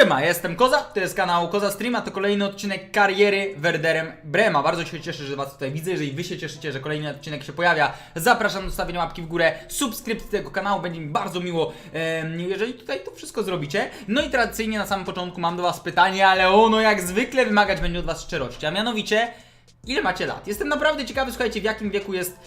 Siema, jestem Koza, to jest kanał Koza Streama, to kolejny odcinek kariery Werderem Brema. Bardzo się cieszę, że Was tutaj widzę, jeżeli Wy się cieszycie, że kolejny odcinek się pojawia. Zapraszam do stawienia łapki w górę, subskrypcji tego kanału, będzie mi bardzo miło, jeżeli tutaj to wszystko zrobicie. No i tradycyjnie na samym początku mam do Was pytanie, ale ono jak zwykle wymagać będzie od Was szczerości, a mianowicie... Ile macie lat? Jestem naprawdę ciekawy, słuchajcie, w jakim wieku jest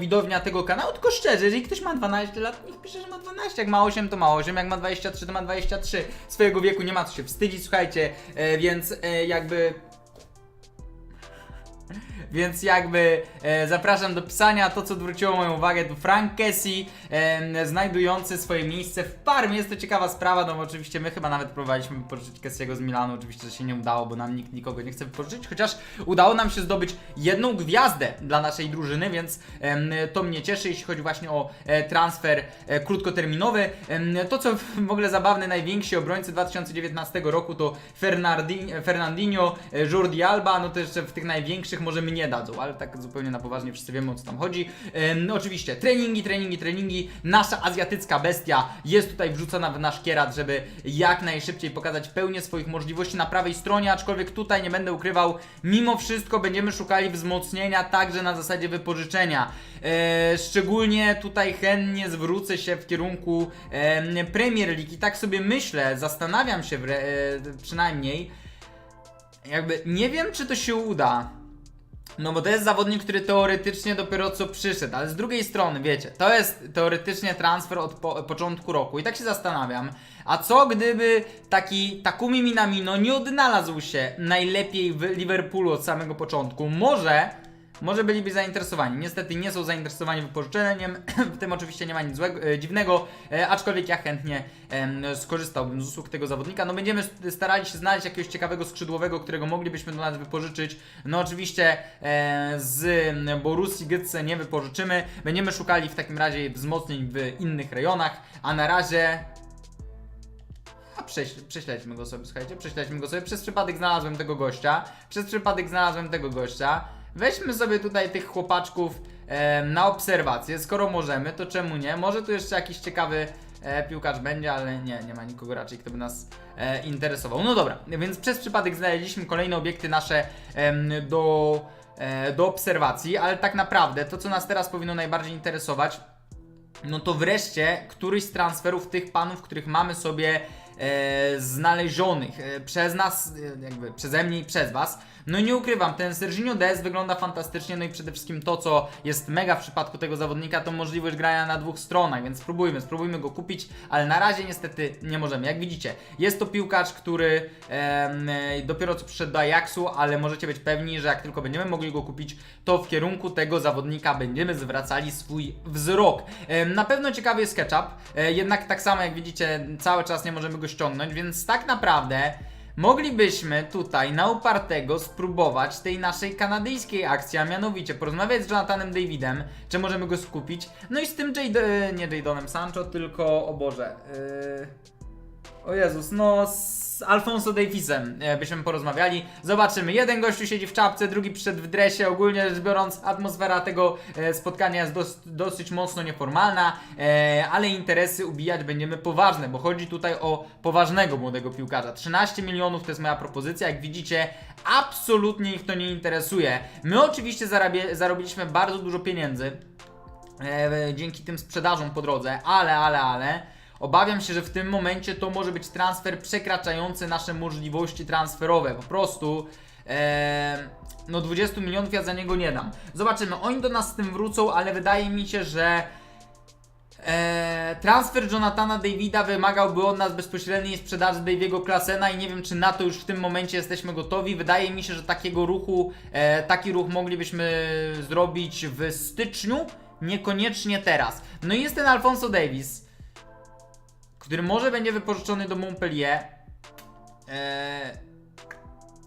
widownia tego kanału, tylko szczerze, jeżeli ktoś ma 12 lat, niech pisze, że ma 12, jak ma 8 to ma 8, jak ma 23 to ma 23, swojego wieku nie ma co się wstydzić, słuchajcie, e, więc e, jakby... Więc jakby e, zapraszam do pisania. To, co zwróciło moją uwagę, to Frank Casey, e, znajdujący swoje miejsce w Parmie. Jest to ciekawa sprawa, no bo oczywiście my chyba nawet próbowaliśmy wypożyczyć Cassie'ego z Milanu. Oczywiście, że się nie udało, bo nam nikt nikogo nie chce wypożyczyć. Chociaż udało nam się zdobyć jedną gwiazdę dla naszej drużyny, więc em, to mnie cieszy, jeśli chodzi właśnie o e, transfer e, krótkoterminowy. Em, to, co w ogóle zabawne, najwięksi obrońcy 2019 roku to Fernandinho, e, Jordi Alba, no to jeszcze w tych największych może mi nie dadzą, ale tak zupełnie na poważnie wszyscy wiemy o co tam chodzi. Em, no oczywiście treningi, treningi, treningi. Nasza azjatycka bestia jest tutaj wrzucona w nasz kierat, żeby jak najszybciej pokazać pełnię swoich możliwości na prawej stronie, aczkolwiek tutaj nie będę ukrywał, mimo wszystko będziemy szukali wzmocnienia także na zasadzie wypożyczenia. E, szczególnie tutaj chętnie zwrócę się w kierunku em, Premier League i tak sobie myślę, zastanawiam się e, przynajmniej, jakby nie wiem czy to się uda. No bo to jest zawodnik, który teoretycznie dopiero co przyszedł, ale z drugiej strony, wiecie, to jest teoretycznie transfer od po, początku roku i tak się zastanawiam, a co gdyby taki Takumi Minamino nie odnalazł się najlepiej w Liverpoolu od samego początku? Może, może byliby zainteresowani. Niestety nie są zainteresowani wypożyczeniem, w tym oczywiście nie ma nic złego, e, dziwnego, e, aczkolwiek ja chętnie em, skorzystałbym z usług tego zawodnika. No będziemy st- starali się znaleźć jakiegoś ciekawego skrzydłowego, którego moglibyśmy do nas wypożyczyć. No oczywiście e, z Borussii Gytce nie wypożyczymy. Będziemy szukali w takim razie wzmocnień w innych rejonach, a na razie a prześ, prześledźmy go sobie, słuchajcie, prześledźmy go sobie. Przez przypadek znalazłem tego gościa. Przez przypadek znalazłem tego gościa. Weźmy sobie tutaj tych chłopaczków e, na obserwację. Skoro możemy, to czemu nie? Może tu jeszcze jakiś ciekawy e, piłkarz będzie, ale nie, nie ma nikogo raczej, kto by nas e, interesował. No dobra, więc przez przypadek znaleźliśmy kolejne obiekty nasze em, do, e, do obserwacji, ale tak naprawdę to, co nas teraz powinno najbardziej interesować, no to wreszcie któryś z transferów tych panów, których mamy sobie e, znalezionych e, przez nas, e, jakby przeze mnie i przez was. No i nie ukrywam, ten Serginho Dez wygląda fantastycznie, no i przede wszystkim to, co jest mega w przypadku tego zawodnika, to możliwość grania na dwóch stronach, więc spróbujmy, spróbujmy go kupić, ale na razie niestety nie możemy. Jak widzicie, jest to piłkarz, który e, dopiero co przyszedł do Ajaxu, ale możecie być pewni, że jak tylko będziemy mogli go kupić, to w kierunku tego zawodnika będziemy zwracali swój wzrok. Em, Na pewno ciekawy jest SketchUp, e, jednak tak samo jak widzicie, cały czas nie możemy go ściągnąć, więc tak naprawdę moglibyśmy tutaj na upartego spróbować tej naszej kanadyjskiej akcji, a mianowicie porozmawiać z Jonathanem Davidem, czy możemy go skupić, no i z tym Jade, e, nie Jadonem Sancho, tylko, o Boże, yy... O Jezus, no z Alfonso Davisem e, byśmy porozmawiali. Zobaczymy. Jeden gościu siedzi w czapce, drugi przyszedł w dresie. Ogólnie rzecz biorąc, atmosfera tego e, spotkania jest dos, dosyć mocno nieformalna, e, ale interesy ubijać będziemy poważne, bo chodzi tutaj o poważnego młodego piłkarza. 13 milionów to jest moja propozycja. Jak widzicie, absolutnie ich to nie interesuje. My oczywiście zarobiliśmy bardzo dużo pieniędzy e, dzięki tym sprzedażom po drodze, ale, ale, ale. Obawiam się, że w tym momencie to może być transfer przekraczający nasze możliwości transferowe. Po prostu. No 20 milionów ja za niego nie dam. Zobaczymy, oni do nas z tym wrócą, ale wydaje mi się, że e, transfer Jonathana Davida wymagałby od nas bezpośredniej sprzedaży Daviego Klasena i nie wiem, czy na to już w tym momencie jesteśmy gotowi. Wydaje mi się, że takiego ruchu, e, taki ruch moglibyśmy zrobić w styczniu, niekoniecznie teraz. No i jest ten Alfonso Davis który może będzie wypożyczony do Montpellier. Eee,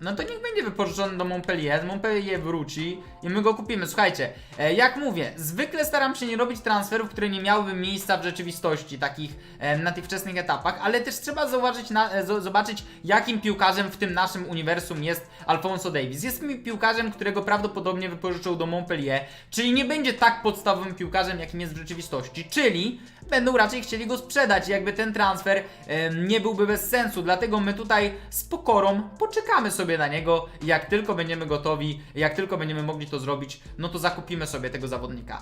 no to niech będzie wypożyczony do Montpellier. Z Montpellier wróci i my go kupimy. Słuchajcie, e, jak mówię, zwykle staram się nie robić transferów, które nie miałyby miejsca w rzeczywistości, takich e, na tych wczesnych etapach, ale też trzeba zauważyć na, e, zo- zobaczyć, jakim piłkarzem w tym naszym uniwersum jest Alfonso Davis. Jest mi piłkarzem, którego prawdopodobnie wypożyczył do Montpellier, czyli nie będzie tak podstawowym piłkarzem, jakim jest w rzeczywistości, czyli będą raczej chcieli go sprzedać, jakby ten transfer em, nie byłby bez sensu. Dlatego my tutaj z pokorą poczekamy sobie na niego. Jak tylko będziemy gotowi, jak tylko będziemy mogli to zrobić, no to zakupimy sobie tego zawodnika.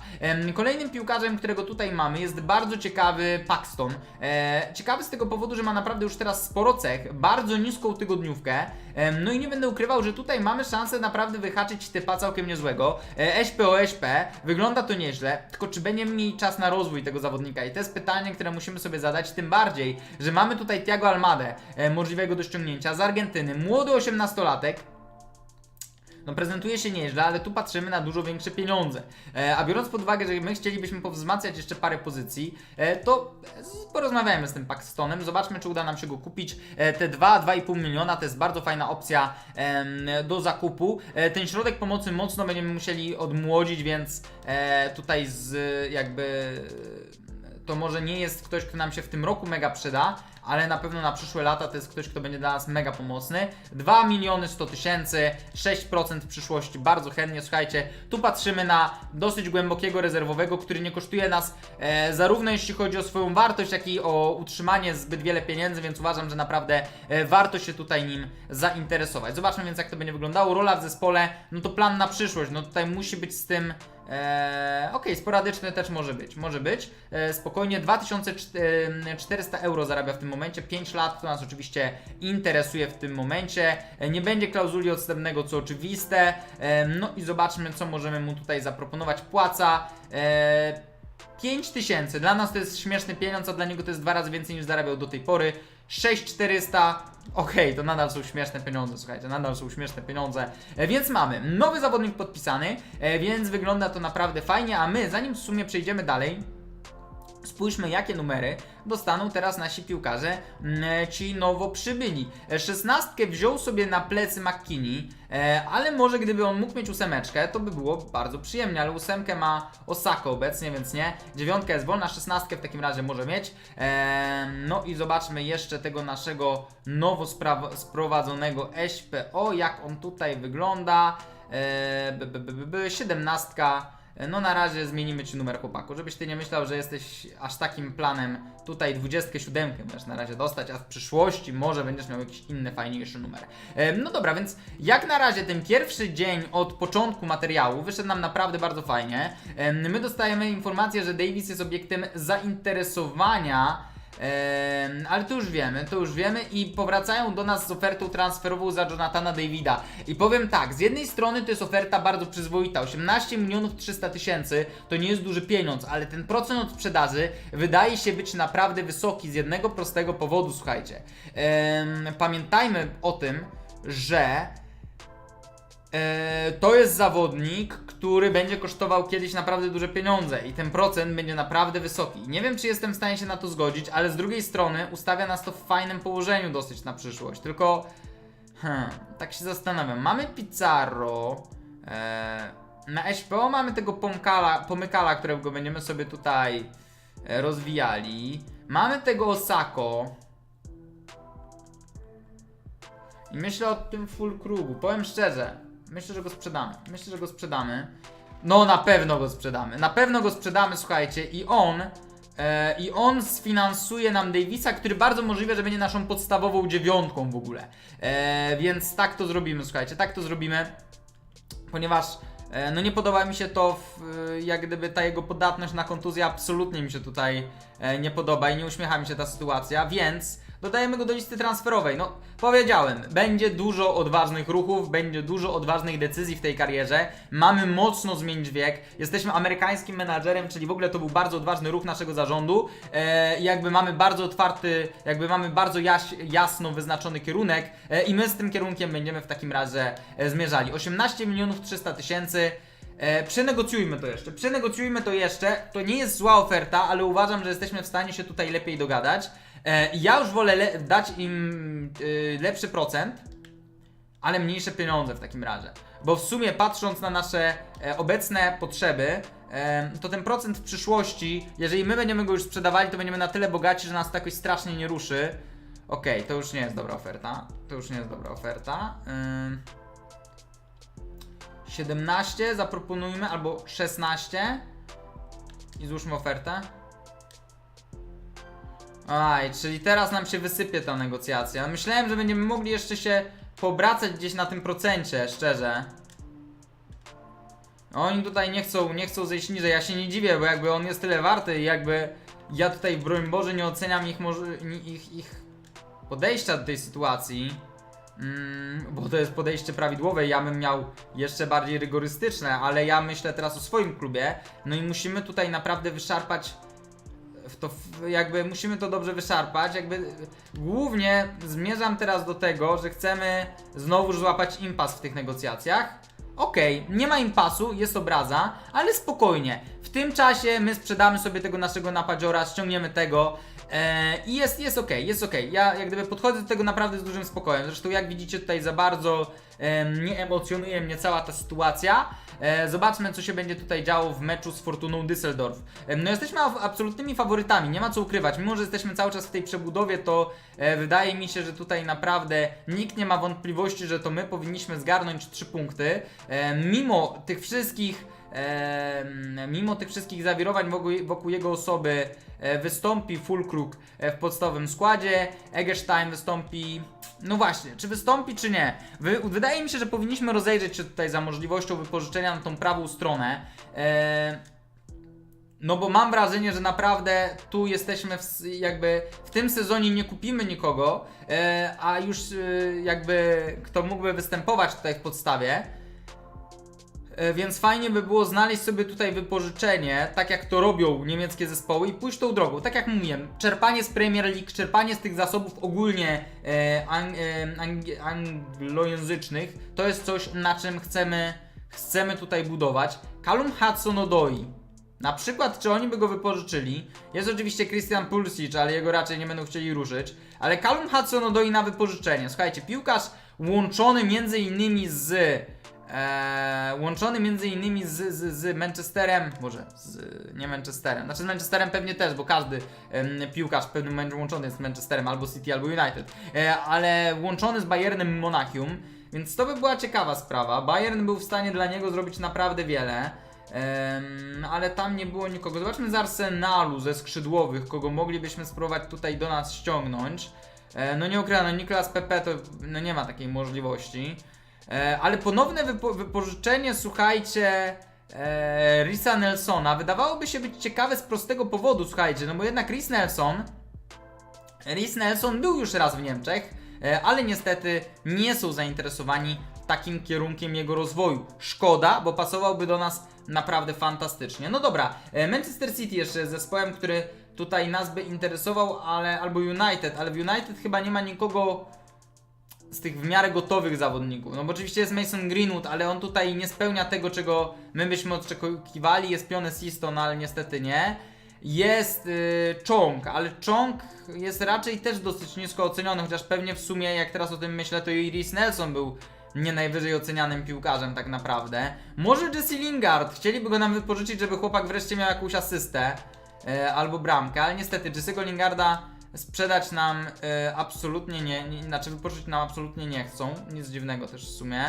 Kolejnym piłkarzem, którego tutaj mamy, jest bardzo ciekawy Paxton. E, ciekawy z tego powodu, że ma naprawdę już teraz sporo cech, bardzo niską tygodniówkę. No i nie będę ukrywał, że tutaj mamy szansę naprawdę wyhaczyć typa całkiem niezłego. E, SP o SP, wygląda to nieźle, tylko czy będziemy mieli czas na rozwój tego zawodnika? I to jest pytanie, które musimy sobie zadać, tym bardziej, że mamy tutaj Thiago Almadę, e, możliwego do ściągnięcia z Argentyny, młody 18-latek, no prezentuje się nieźle, ale tu patrzymy na dużo większe pieniądze. E, a biorąc pod uwagę, że my chcielibyśmy powzmacniać jeszcze parę pozycji, e, to z- porozmawiajmy z tym Paxtonem, zobaczmy czy uda nam się go kupić. E, te 2-2,5 miliona to jest bardzo fajna opcja em, do zakupu. E, ten środek pomocy mocno będziemy musieli odmłodzić, więc e, tutaj z jakby to może nie jest ktoś, kto nam się w tym roku mega przyda, ale na pewno na przyszłe lata to jest ktoś, kto będzie dla nas mega pomocny. 2 miliony 100 tysięcy, 6% w przyszłości, bardzo chętnie, słuchajcie, tu patrzymy na dosyć głębokiego rezerwowego, który nie kosztuje nas e, zarówno jeśli chodzi o swoją wartość, jak i o utrzymanie zbyt wiele pieniędzy, więc uważam, że naprawdę e, warto się tutaj nim zainteresować. Zobaczmy więc jak to będzie wyglądało. Rola w zespole, no to plan na przyszłość, no tutaj musi być z tym Eee, Okej, sporadyczny też może być, może być. Eee, spokojnie 2400 euro zarabia w tym momencie, 5 lat, to nas oczywiście interesuje w tym momencie. Eee, nie będzie klauzuli odstępnego, co oczywiste. Eee, no i zobaczmy, co możemy mu tutaj zaproponować. Płaca. Eee, 5000, dla nas to jest śmieszny pieniądz, a dla niego to jest dwa razy więcej niż zarabiał do tej pory. 6400, okej, to nadal są śmieszne pieniądze, słuchajcie, nadal są śmieszne pieniądze. E, więc mamy nowy zawodnik podpisany, e, więc wygląda to naprawdę fajnie, a my, zanim w sumie przejdziemy dalej, Spójrzmy, jakie numery dostaną teraz nasi piłkarze, mm, ci nowo przybyli. E, Szesnastkę wziął sobie na plecy McKinney, e, ale może gdyby on mógł mieć ósemeczkę, to by było bardzo przyjemnie, ale ósemkę ma Osako obecnie, więc nie. Dziewiątka jest wolna, szesnastkę w takim razie może mieć. E, No i zobaczmy jeszcze tego naszego nowo sprowadzonego SPO, jak on tutaj wygląda. E, Siedemnastka. No na razie zmienimy Ci numer chłopaku, żebyś Ty nie myślał, że jesteś aż takim planem tutaj 27 możesz na razie dostać, a w przyszłości może będziesz miał jakiś inny, fajniejszy numer. No dobra, więc jak na razie ten pierwszy dzień od początku materiału wyszedł nam naprawdę bardzo fajnie. My dostajemy informację, że Davis jest obiektem zainteresowania Ale to już wiemy, to już wiemy i powracają do nas z ofertą transferową za Jonathana Davida. I powiem tak, z jednej strony to jest oferta bardzo przyzwoita, 18 milionów 300 tysięcy to nie jest duży pieniądz, ale ten procent od sprzedaży wydaje się być naprawdę wysoki z jednego prostego powodu, słuchajcie. Pamiętajmy o tym, że to jest zawodnik, który będzie kosztował kiedyś naprawdę duże pieniądze i ten procent będzie naprawdę wysoki. Nie wiem, czy jestem w stanie się na to zgodzić, ale z drugiej strony ustawia nas to w fajnym położeniu dosyć na przyszłość. Tylko, hmm, tak się zastanawiam. Mamy Pizarro, e, na SPO mamy tego pomkala, pomykala, którego będziemy sobie tutaj e, rozwijali. Mamy tego Osako. I myślę o tym full krugu. Powiem szczerze, myślę, że go sprzedamy. Myślę, że go sprzedamy. No, na pewno go sprzedamy. Na pewno go sprzedamy, słuchajcie, i on. E, I on sfinansuje nam Davisa, który bardzo możliwe, że będzie naszą podstawową dziewiątką w ogóle. E, więc tak to zrobimy, słuchajcie, tak to zrobimy. Ponieważ e, no nie podoba mi się to, w, jak gdyby ta jego podatność na kontuzję absolutnie mi się tutaj e, nie podoba i nie uśmiecha mi się ta sytuacja, więc dodajemy go do listy transferowej. No, powiedziałem, będzie dużo odważnych ruchów, będzie dużo odważnych decyzji w tej karierze. Mamy mocno zmienić wiek. Jesteśmy amerykańskim menadżerem, czyli w ogóle to był bardzo odważny ruch naszego zarządu. E, jakby mamy bardzo otwarty, jakby mamy bardzo jaś, jasno wyznaczony kierunek e, i my z tym kierunkiem będziemy w takim razie e, zmierzali. 18 milionów 300 tysięcy. E, przenegocjujmy to jeszcze, przenegocjujmy to jeszcze. To nie jest zła oferta, ale uważam, że jesteśmy w stanie się tutaj lepiej dogadać. E, ja już wolę le- dać im y, lepszy procent, ale mniejsze pieniądze w takim razie. bo w sumie patrząc na nasze e, obecne potrzeby, e, to ten procent w przyszłości, jeżeli my będziemy go już sprzedawali, to będziemy na tyle bogaci, że nas to jakoś strasznie nie ruszy. Okej, to już nie jest dobra oferta. To już nie jest dobra oferta. Ym... 17 zaproponujmy, albo 16 i złóżmy ofertę. Aj, czyli teraz nam się wysypie ta negocjacja. Myślałem, że będziemy mogli jeszcze się pobracać gdzieś na tym procencie, szczerze. Oni tutaj nie chcą, nie chcą zejść niżej, ja się nie dziwię, bo jakby on jest tyle warty i jakby ja tutaj, broń Boże, nie oceniam ich, może, ich, ich podejścia do tej sytuacji, mm, bo to jest podejście prawidłowe, ja bym miał jeszcze bardziej rygorystyczne, ale ja myślę teraz o swoim klubie, no i musimy tutaj naprawdę wyszarpać to, jakby musimy to dobrze wyszarpać, jakby głównie zmierzam teraz do tego, że chcemy znowu złapać impas w tych negocjacjach. Okej, nie ma impasu, jest obraza, ale spokojnie. W tym czasie my sprzedamy sobie tego naszego napadziora, ściągniemy tego i jest, jest okej, jest okej. Ja jak gdyby podchodzę do tego naprawdę z dużym spokojem. Zresztą jak widzicie tutaj za bardzo e, nie emocjonuje mnie cała ta sytuacja. E, zobaczmy co się będzie tutaj działo w meczu z Fortuną Düsseldorf. E, no jesteśmy ab- absolutnymi faworytami, nie ma co ukrywać. Mimo, że jesteśmy cały czas w tej przebudowie, to e, wydaje mi się, że tutaj naprawdę nikt nie ma wątpliwości, że to my powinniśmy zgarnąć 3 punkty. E, mimo tych wszystkich e, mimo tych wszystkich zawirowań wokół, jego osoby e, wystąpi Fulkrug e, w podstawowym składzie, Egerstein wystąpi, no właśnie, czy wystąpi czy nie? Wy, wydaje mi się, że powinniśmy rozejrzeć się tutaj za możliwością wypożyczenia na tą prawą stronę. E, no bo mam wrażenie, że naprawdę tu jesteśmy w, jakby w tym sezonie nie kupimy nikogo, a już jakby kto mógłby występować tutaj w podstawie. E, Więc fajnie by było znaleźć sobie tutaj wypożyczenie, tak jak to robią niemieckie zespoły i pójść tą drogą. Tak jak mówiłem, czerpanie z Premier League, czerpanie z tych zasobów ogólnie e, e, ang, anglojęzycznych, to jest coś na czym chcemy, chcemy tutaj budować. Callum Hudson-Odoi. Na przykład, czy oni by go wypożyczyli? Jest oczywiście Christian Pulisic, ale jego raczej nie będą chcieli ruszyć. Ale Callum Hudson-Odoi na wypożyczenie. Słuchajcie, piłkarz łączony między innymi z e, łączony między innymi z, z, z Manchesterem, może z, nie Manchesterem, znaczy z Manchesterem pewnie też, bo każdy piłkarz w pewnym momencie łączony jest z Manchesterem, albo City, albo United, e, ale łączony z Bayernem Monachium, więc to by była ciekawa sprawa. Bayern był w stanie dla niego zrobić naprawdę wiele. Ale tam nie było nikogo. Zobaczmy z Arsenalu, ze skrzydłowych, kogo moglibyśmy spróbować tutaj do nas ściągnąć. E, no nie ukrywam, no Niklas Pepe to no nie ma takiej możliwości. E, ale ponowne wypo wypożyczenie, słuchajcie, e, Risa Nelsona wydawałoby się być ciekawe z prostego powodu, słuchajcie, no bo jednak Rhys Nelson, Rhys Nelson był już raz w Niemczech, e, ale niestety nie są zainteresowani takim kierunkiem jego rozwoju. Szkoda, bo pasowałby do nas naprawdę fantastycznie. No dobra, e, Manchester City jeszcze jest zespołem, który tutaj nas by interesował, ale albo United, ale w United chyba nie ma nikogo z tych w miarę gotowych zawodników. No bo oczywiście jest Mason Greenwood, ale on tutaj nie spełnia tego, czego my byśmy oczekiwali. Jest Pione Siston, ale niestety nie. Jest y, Chong, ale Chong jest raczej też dosyć nisko oceniony, chociaż pewnie w sumie, jak teraz o tym myślę, to i Rhys Nelson był nie najwyżej ocenianym piłkarzem tak naprawdę. Może Jesse Lingard, chcieliby go nam wypożyczyć, żeby chłopak wreszcie miał jakąś asystę e, albo bramkę, ale niestety Jesse'ego Lingarda sprzedać nam e, absolutnie nie, nie, znaczy wypożyczyć nam absolutnie nie chcą, nic dziwnego też w sumie.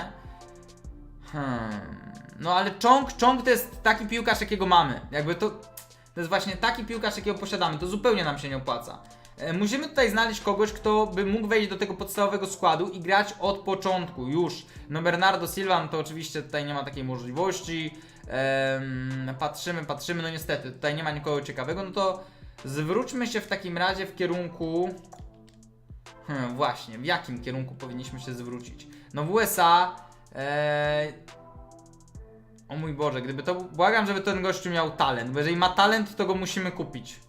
Hmm. No ale Chong, Chong to jest taki piłkarz, jakiego mamy. Jakby to, to jest właśnie taki piłkarz, jakiego posiadamy. To zupełnie nam się nie opłaca. E, Musimy tutaj znaleźć kogoś, kto by mógł wejść do tego podstawowego składu i grać od początku już. No Bernardo Silva, no to oczywiście tutaj nie ma takiej możliwości. Em, patrzymy, patrzymy, no niestety, tutaj nie ma nikogo ciekawego, no to zwróćmy się w takim razie w kierunku... Hmm, właśnie, w jakim kierunku powinniśmy się zwrócić? No w USA... E, o mój Boże, gdyby to. Błagam, żeby ten gościu miał talent, bo jeżeli ma talent, to go musimy kupić.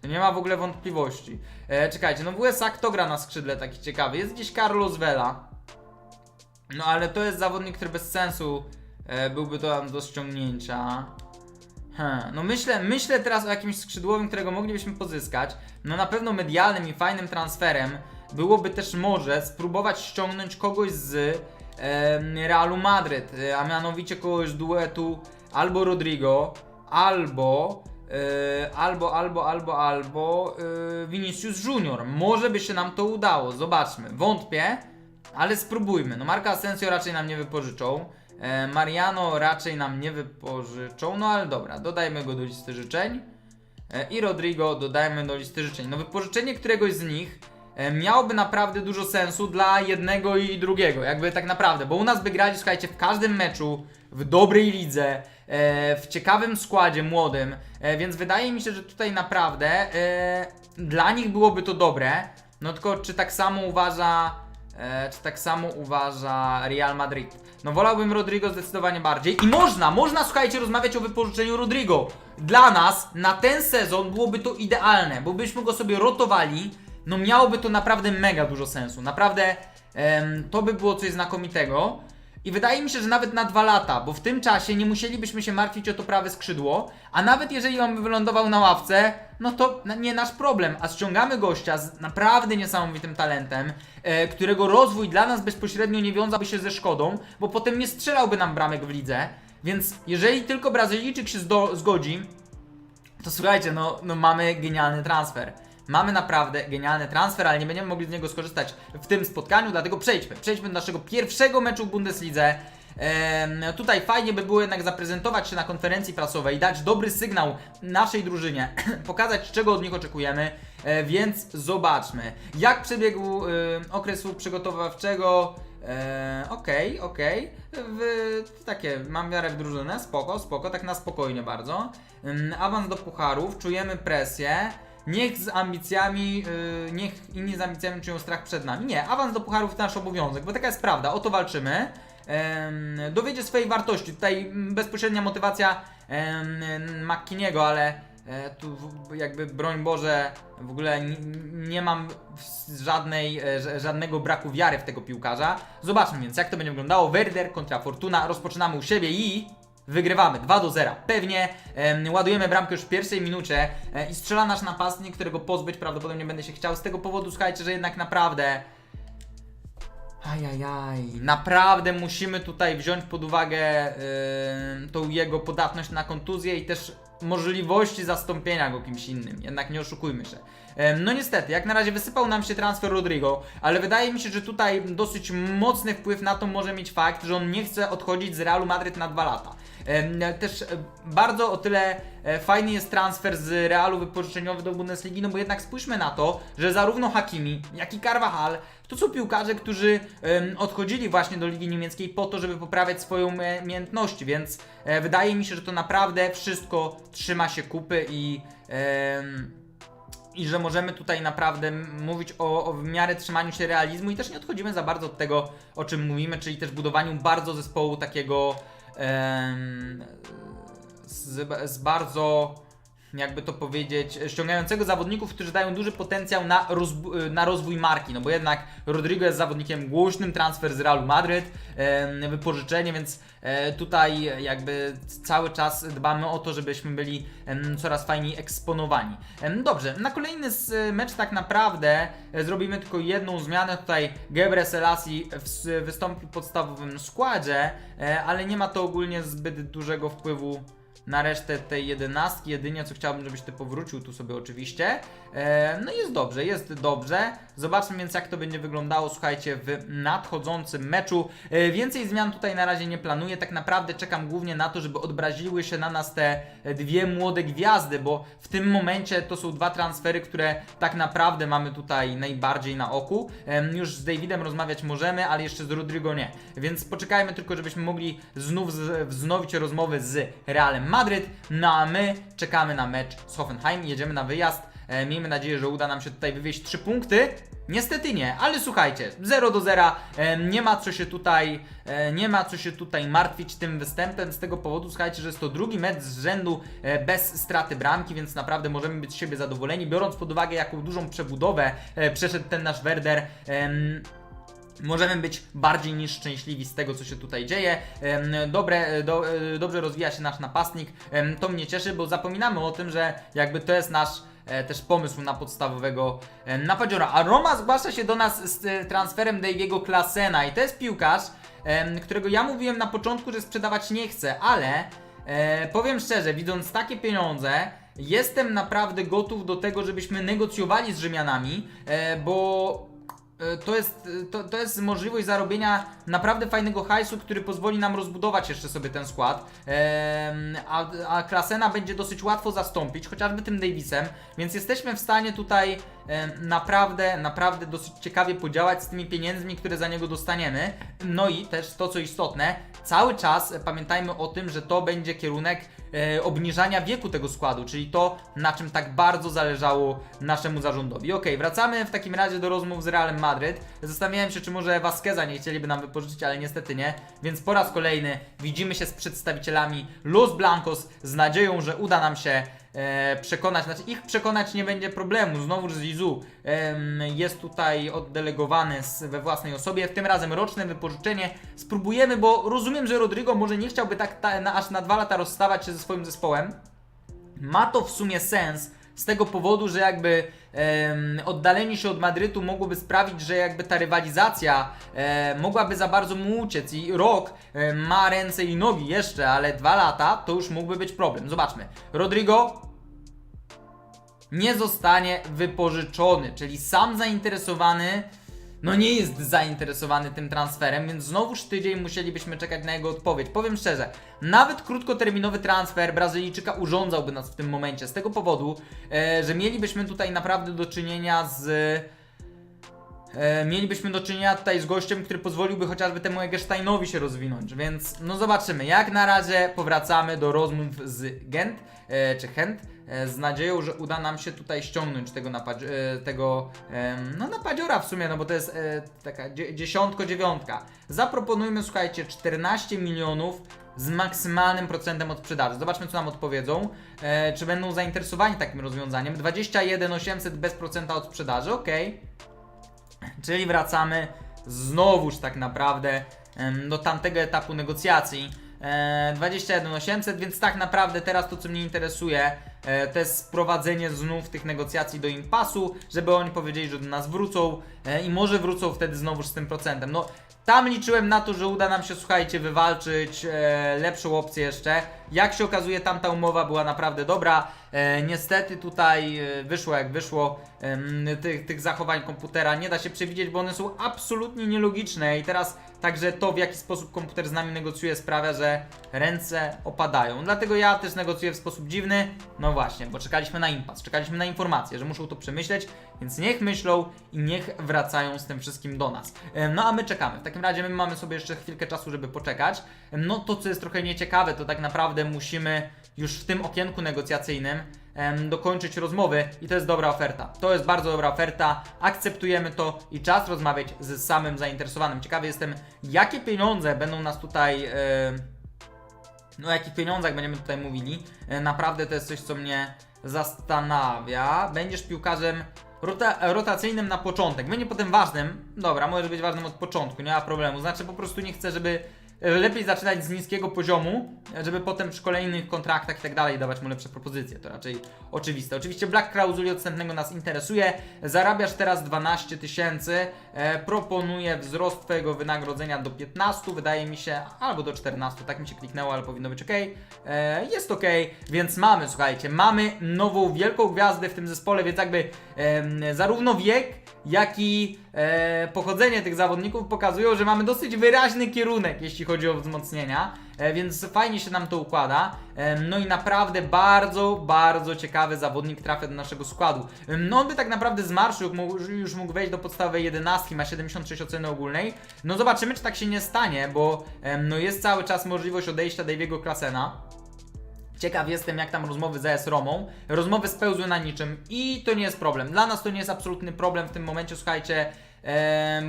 To nie ma w ogóle wątpliwości. E, czekajcie, no w USA kto gra na skrzydle taki ciekawy? Jest gdzieś Carlos Vela. No ale to jest zawodnik, który bez sensu e, byłby to do ściągnięcia. Hmm, no myślę, myślę teraz o jakimś skrzydłowym, którego moglibyśmy pozyskać. No na pewno medialnym i fajnym transferem byłoby też może spróbować ściągnąć kogoś z em, Realu Madryt, e, a mianowicie kogoś z duetu albo Rodrigo, albo e, albo, albo, albo, albo e, Vinicius Junior. Może by się nam to udało, zobaczmy. Wątpię, ale spróbujmy. No Marka Asensio raczej nam nie wypożyczą. E, Mariano raczej nam nie wypożyczą, no ale dobra, dodajmy go do listy życzeń. E, I Rodrigo dodajmy do listy życzeń. No wypożyczenie któregoś z nich e, miałoby naprawdę dużo sensu dla jednego i drugiego, jakby tak naprawdę, bo u nas by grali, słuchajcie, w każdym meczu, w dobrej lidze, w ciekawym składzie młodym, więc wydaje mi się, że tutaj naprawdę dla nich byłoby to dobre, no tylko czy tak samo uważa, czy tak samo uważa Real Madrid? No wolałbym Rodrigo zdecydowanie bardziej i można, można słuchajcie rozmawiać o wypożyczeniu Rodrigo. Dla nas na ten sezon byłoby to idealne, bo byśmy go sobie rotowali, no miałoby to naprawdę mega dużo sensu. Naprawdę em, to by było coś znakomitego. I wydaje mi się, że nawet na dwa lata, bo w tym czasie nie musielibyśmy się martwić o to prawe skrzydło, a nawet jeżeli on by wylądował na ławce, no to nie nasz problem. A ściągamy gościa z naprawdę niesamowitym talentem, e, którego rozwój dla nas bezpośrednio nie wiązałby się ze szkodą, bo potem nie strzelałby nam bramek w lidze. Więc jeżeli tylko Brazylijczyk się zgodzi, to słuchajcie, no, no mamy genialny transfer. Mamy naprawdę genialny transfer, ale nie będziemy mogli z niego skorzystać w tym spotkaniu, dlatego przejdźmy. Przejdźmy do naszego pierwszego meczu w Bundeslidze. Em, tutaj fajnie by było jednak zaprezentować się na konferencji prasowej, dać dobry sygnał naszej drużynie, pokazać czego od nich oczekujemy, e, więc zobaczmy. Jak przebiegł e, okresu przygotowawczego? E, Okej, okej. W- Takie, mam wiarę w drużynę, spoko, spoko, tak na spokojnie bardzo. Awans do pucharów, czujemy presję. Niech z ambicjami, yy, niech inni z ambicjami czują strach przed nami. Nie, awans do pucharów to nasz obowiązek, bo taka jest prawda, o to walczymy. Ym, dowiedzie swojej wartości. Tutaj mm, bezpośrednia motywacja um, McKiniego, ale e, tu jakby broń Boże, w ogóle n- nie mam żadnej, e, żadnego braku wiary w tego piłkarza. Zobaczmy więc, jak to będzie wyglądało. Werder kontra Fortuna. Rozpoczynamy u siebie i wygrywamy 2 do 0. Pewnie em, ładujemy bramkę już w pierwszej minucie e, i strzela nasz napastnik, którego pozbyć prawdopodobnie będę się chciał. Z tego powodu słuchajcie, że jednak naprawdę Ajajaj, naprawdę musimy tutaj wziąć pod uwagę yy, tą jego podatność na kontuzję i też możliwości zastąpienia go kimś innym. Jednak nie oszukujmy się. No niestety, jak na razie wysypał nam się transfer Rodrigo, ale wydaje mi się, że tutaj dosyć mocny wpływ na to może mieć fakt, że on nie chce odchodzić z Realu Madryt na dwa lata. Też e, bardzo o tyle e, fajny jest transfer z Realu wypożyczeniowy do Bundesligi, no bo jednak spójrzmy na to, że zarówno Hakimi, jak i Carvajal to są piłkarze, którzy odchodzili właśnie do Ligi Niemieckiej po to, żeby poprawiać swoją umiejętności, więc e, wydaje mi się, że to naprawdę wszystko trzyma się kupy i i że możemy tutaj naprawdę mówić o, o w miarę trzymaniu się realizmu i też nie odchodzimy za bardzo od tego, o czym mówimy, czyli też budowaniu bardzo zespołu takiego em, z, z bardzo jakby to powiedzieć, ściągającego zawodników, którzy dają duży potencjał na, rozbu- na rozwój marki, no bo jednak Rodrigo jest zawodnikiem głośnym, transfer z Realu Madryt, em, wypożyczenie, więc e, tutaj jakby cały czas dbamy o to, żebyśmy byli em, coraz fajniej eksponowani. Em, Dobrze, na kolejny s- mecz tak naprawdę e, zrobimy tylko jedną zmianę, tutaj Gebre Selassie wystąpi w podstawowym składzie, e, ale nie ma to ogólnie zbyt dużego wpływu na resztę tej jedenastki. Jedynie co chciałbym, żebyś ty powrócił tu sobie oczywiście. E, no jest dobrze, jest dobrze. Zobaczmy więc jak to będzie wyglądało, słuchajcie, w nadchodzącym meczu. E, więcej zmian tutaj na razie nie planuję. Tak naprawdę czekam głównie na to, żeby odbraziły się na nas te e, dwie młode gwiazdy, bo w tym momencie to są dwa transfery, które tak naprawdę mamy tutaj najbardziej na oku. Em, Już z Davidem rozmawiać możemy, ale jeszcze z Rodrigo nie. Więc poczekajmy tylko, żebyśmy mogli znów wznowić rozmowy z Realem Madryt. No a my czekamy na mecz z Hoffenheim. Jedziemy na wyjazd. E, Miejmy nadzieję, że uda nam się tutaj wywieźć 3 punkty. Niestety nie, ale słuchajcie, 0 do 0, e, nie ma co się tutaj, e, nie ma co się tutaj martwić tym występem z tego powodu, słuchajcie, że jest to drugi mecz z rzędu bez straty bramki, więc naprawdę możemy być z siebie zadowoleni, biorąc pod uwagę jaką dużą przebudowę przeszedł ten nasz Werder. Możemy być bardziej niż szczęśliwi z tego, co się tutaj dzieje. Dobre, e, do, e, dobrze rozwija się nasz napastnik. To mnie cieszy, bo zapominamy o tym, że jakby to jest nasz e, też pomysł na podstawowego napadziora. A Roma zgłasza się do nas z transferem Daviego Klasena i to jest piłkarz, którego ja mówiłem na początku, że sprzedawać nie chcę, ale powiem szczerze, widząc takie pieniądze, jestem naprawdę gotów do tego, żebyśmy negocjowali z Rzymianami, bo to jest, e, to, to jest możliwość zarobienia naprawdę fajnego hajsu, który pozwoli nam rozbudować jeszcze sobie ten skład. Em, a, a Klasena będzie dosyć łatwo zastąpić, chociażby tym Davisem, więc jesteśmy w stanie tutaj naprawdę, naprawdę dosyć ciekawie podziałać z tymi pieniędzmi, które za niego dostaniemy. No i też to, co istotne, cały czas pamiętajmy o tym, że to będzie kierunek e, obniżania wieku tego składu, czyli to, na czym tak bardzo zależało naszemu zarządowi. Okej, wracamy w takim razie do rozmów z Realem Madryt. Zastanawiałem się, czy może Vasqueza nie chcieliby nam wypożyczyć, ale niestety nie. Więc po raz kolejny widzimy się z przedstawicielami Los Blancos z nadzieją, że uda nam się e, przekonać, znaczy ich przekonać nie będzie problemu. Znowu Zizou em, jest tutaj oddelegowany z, we własnej osobie. W tym razem roczne wypożyczenie. Spróbujemy, bo rozumiem, że Rodrigo może nie chciałby tak ta, na, aż na dwa lata rozstawać się ze swoim zespołem. Ma to w sumie sens z tego powodu, że jakby em, oddalenie się od Madrytu mogłoby sprawić, że jakby ta rywalizacja e, mogłaby za bardzo mu uciec i rok e, ma ręce i nogi jeszcze, ale dwa lata to już mógłby być problem. Zobaczmy. Rodrigo nie zostanie wypożyczony, czyli sam zainteresowany no nie jest zainteresowany tym transferem, więc znowuż tydzień musielibyśmy czekać na jego odpowiedź. Powiem szczerze, nawet krótkoterminowy transfer Brazylijczyka urządzałby nas w tym momencie, z tego powodu, e, że mielibyśmy tutaj naprawdę do czynienia z... E, mielibyśmy do czynienia tutaj z gościem, który pozwoliłby chociażby temu Eggesteinowi się rozwinąć, więc no zobaczymy. Jak na razie powracamy do rozmów z Gent, e, czy Chent, e, z nadzieją, że uda nam się tutaj ściągnąć tego, napad, e, tego no napadziora w sumie, no bo to jest e, taka dzie, dziesiątko, dziewiątka. Zaproponujmy, słuchajcie, 14 milionów z maksymalnym procentem od sprzedaży. Zobaczmy, co nam odpowiedzą. E, czy będą zainteresowani takim rozwiązaniem? 21 800 bez procenta od sprzedaży, okej. Czyli wracamy znowuż tak naprawdę em, do tamtego etapu negocjacji. E, 21 800, więc tak naprawdę teraz to co mnie interesuje e, to jest sprowadzenie znów tych negocjacji do impasu, żeby oni powiedzieli, że do nas wrócą e, i może wrócą wtedy znowuż z tym procentem. No tam liczyłem na to, że uda nam się, słuchajcie, wywalczyć e, lepszą opcję jeszcze. Jak się okazuje, tamta umowa była naprawdę dobra. E, niestety tutaj e, wyszło jak wyszło. Em, tych, tych zachowań komputera nie da się przewidzieć, bo one są absolutnie nielogiczne. I teraz także to, w jaki sposób komputer z nami negocjuje, sprawia, że ręce opadają. Dlatego ja też negocjuję w sposób dziwny. No właśnie, bo czekaliśmy na impas, czekaliśmy na informacje, że muszą to przemyśleć, więc niech myślą i niech wracają z tym wszystkim do nas. Em, No a my czekamy. W takim razie my mamy sobie jeszcze chwilkę czasu, żeby poczekać. Em, No to, co jest trochę nieciekawe, to tak naprawdę musimy już w tym okienku negocjacyjnym dokończyć rozmowy i to jest dobra oferta. To jest bardzo dobra oferta, akceptujemy to i czas rozmawiać z samym zainteresowanym. Ciekawy jestem, jakie pieniądze będą nas tutaj. no o jakich pieniądzach będziemy tutaj mówili. E, Naprawdę to jest coś, co mnie zastanawia. Będziesz piłkarzem rota rotacyjnym na początek. Będzie potem ważnym. Dobra, możesz być ważnym od początku, nie ma problemu. Znaczy po prostu nie chcę, żeby lepiej zaczynać z niskiego poziomu, e, żeby potem przy kolejnych kontraktach i tak dalej dawać mu lepsze propozycje. To raczej oczywiste. Oczywiście Black Klauzuli odstępnego nas interesuje. Zarabiasz teraz 12 tysięcy. E, proponuję wzrost twojego wynagrodzenia do 15, wydaje mi się, albo do 14. Tak mi się kliknęło, ale powinno być ok. E, jest ok, więc mamy, słuchajcie, mamy nową wielką gwiazdę w tym zespole, więc jakby zarówno wiek, jak i e, pochodzenie tych zawodników pokazują, że mamy dosyć wyraźny kierunek, jeśli chodzi o wzmocnienia, e, więc fajnie się nam to układa. Em, no i naprawdę bardzo, bardzo ciekawy zawodnik trafia do naszego składu. Em, no on by tak naprawdę z marszu mógł, już mógł wejść do podstawowej 11, ma 76 oceny ogólnej. No zobaczymy, czy tak się nie stanie, bo em, no jest cały czas możliwość odejścia Daviego Klasena. Ciekaw jestem, jak tam rozmowy z AS Romą. Rozmowy spełzły na niczym i to nie jest problem. Dla nas to nie jest absolutny problem w tym momencie, słuchajcie,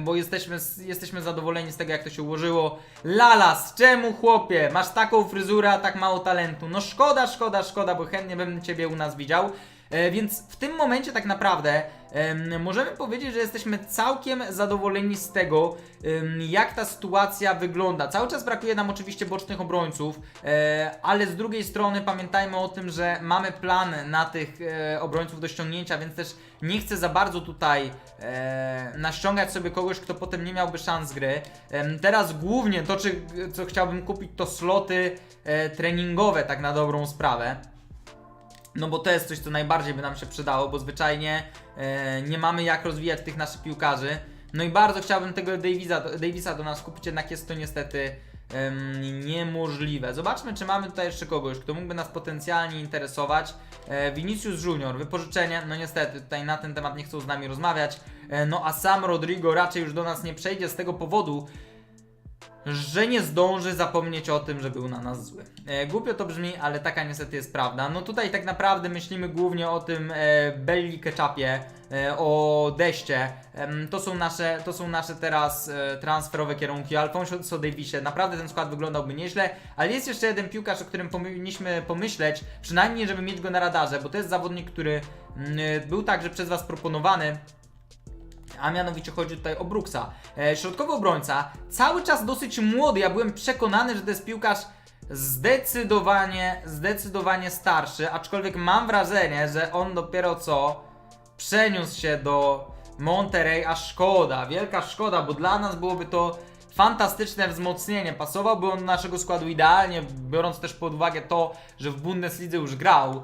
bo jesteśmy, jesteśmy zadowoleni z tego, jak to się ułożyło. Lalas, czemu chłopie? Masz taką fryzurę, a tak mało talentu. No szkoda, szkoda, szkoda, bo chętnie bym Ciebie u nas widział. E, więc w tym momencie tak naprawdę em, możemy powiedzieć, że jesteśmy całkiem zadowoleni z tego, jak ta sytuacja wygląda. Cały czas brakuje nam oczywiście bocznych obrońców, e, ale z drugiej strony pamiętajmy o tym, że mamy plan na tych e, obrońców do ściągnięcia, więc też nie chcę za bardzo tutaj naściągać sobie kogoś, kto potem nie miałby szans gry. Teraz głównie to, czy, co chciałbym kupić, to sloty treningowe, tak na dobrą sprawę. No bo to jest coś, co najbardziej by nam się przydało, bo zwyczajnie e, nie mamy jak rozwijać tych naszych piłkarzy. No i bardzo chciałbym tego Davisa, Davisa do nas kupić, jednak jest to niestety em, niemożliwe. Zobaczmy, czy mamy tutaj jeszcze kogoś, kto mógłby nas potencjalnie interesować. E, Vinicius Junior, wypożyczenie, no niestety, tutaj na ten temat nie chcą z nami rozmawiać. E, no a sam Rodrigo raczej już do nas nie przejdzie z tego powodu, że nie zdąży zapomnieć o tym, że był na nas zły. E, głupio to brzmi, ale taka niestety jest prawda. No tutaj tak naprawdę myślimy głównie o tym e, Belli Ketchupie, e, o Deście. Em, to, są nasze, to są nasze teraz e, transferowe kierunki. Alfonso Davisie, naprawdę ten skład wyglądałby nieźle, ale jest jeszcze jeden piłkarz, o którym powinniśmy pomyśleć, przynajmniej żeby mieć go na radarze, bo to jest zawodnik, który mm, e, był także przez Was proponowany a mianowicie chodzi tutaj o Brooksa. E, środkowy obrońca, cały czas dosyć młody, ja byłem przekonany, że to jest piłkarz zdecydowanie, zdecydowanie starszy, aczkolwiek mam wrażenie, że on dopiero co przeniósł się do Monterey, a szkoda, wielka szkoda, bo dla nas byłoby to fantastyczne wzmocnienie. Pasowałby on do naszego składu idealnie, biorąc też pod uwagę to, że w Bundeslidze już grał.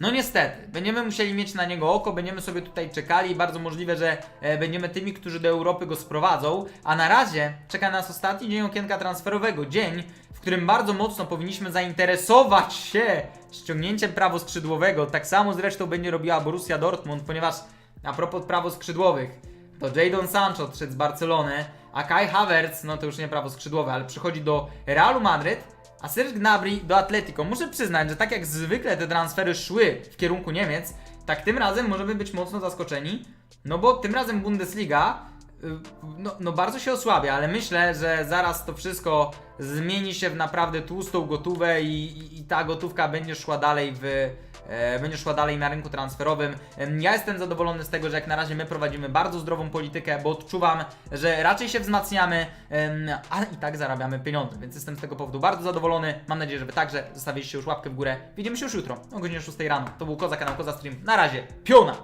No niestety, będziemy musieli mieć na niego oko, będziemy sobie tutaj czekali i bardzo możliwe, że e, będziemy tymi, którzy do Europy go sprowadzą, a na razie czeka nas ostatni dzień okienka transferowego, dzień, w którym bardzo mocno powinniśmy zainteresować się ściągnięciem prawoskrzydłowego, tak samo zresztą będzie robiła Borussia Dortmund, ponieważ a propos prawoskrzydłowych, to Jadon Sancho odszedł z Barcelony, a Kai Havertz, no to już nie prawoskrzydłowy, ale przychodzi do Realu Madryt, a Serge Gnabry do Atletico. Muszę przyznać, że tak jak zwykle te transfery szły w kierunku Niemiec, tak tym razem możemy być mocno zaskoczeni, no bo tym razem Bundesliga y, no, no bardzo się osłabia, ale myślę, że zaraz to wszystko zmieni się w naprawdę tłustą gotówę i, i, i ta gotówka będzie szła dalej w będzie szła dalej na rynku transferowym. Ja jestem zadowolony z tego, że jak na razie my prowadzimy bardzo zdrową politykę, bo odczuwam, że raczej się wzmacniamy, a i tak zarabiamy pieniądze, więc jestem z tego powodu bardzo zadowolony. Mam nadzieję, że Wy także zostawiliście już łapkę w górę. Widzimy się już jutro o godzinie 6 rano. To był Koza, kanał Koza Stream. Na razie, piona!